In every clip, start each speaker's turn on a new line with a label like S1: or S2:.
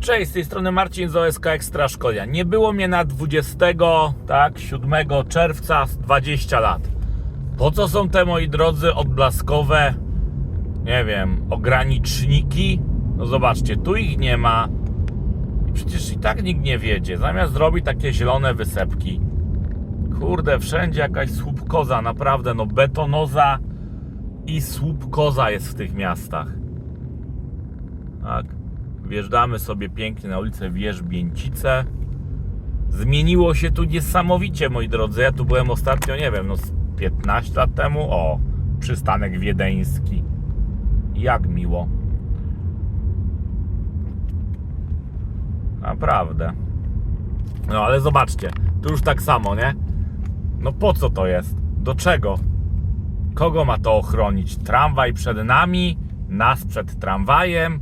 S1: Cześć, z tej strony Marcin z OSK Ekstra Szkolia. Nie było mnie na 20, tak, 7 czerwca z 20 lat. Po co są te, moi drodzy, odblaskowe, nie wiem, ograniczniki? No zobaczcie, tu ich nie ma. I przecież i tak nikt nie wiedzie. Zamiast zrobić takie zielone wysepki. Kurde, wszędzie jakaś słupkoza, naprawdę, no betonoza i słupkoza jest w tych miastach. Tak. Wjeżdżamy sobie pięknie na ulicę Wierzbięcice. Zmieniło się tu niesamowicie, moi drodzy. Ja tu byłem ostatnio, nie wiem, no z 15 lat temu. O, przystanek wiedeński. Jak miło. Naprawdę. No ale zobaczcie, tu już tak samo, nie? No po co to jest? Do czego? Kogo ma to ochronić? Tramwaj przed nami? Nas przed tramwajem?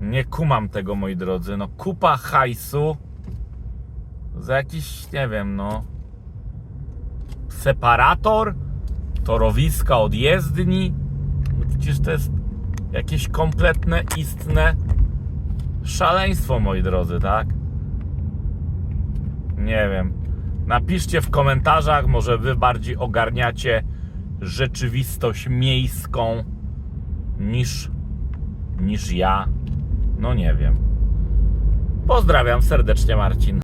S1: Nie kumam tego, moi drodzy. No, kupa hajsu za jakiś, nie wiem, no. Separator? Torowiska od jezdni? No przecież to jest jakieś kompletne, istne szaleństwo, moi drodzy, tak? Nie wiem. Napiszcie w komentarzach, może wy bardziej ogarniacie rzeczywistość miejską niż, niż ja. No nie wiem. Pozdrawiam serdecznie, Marcin.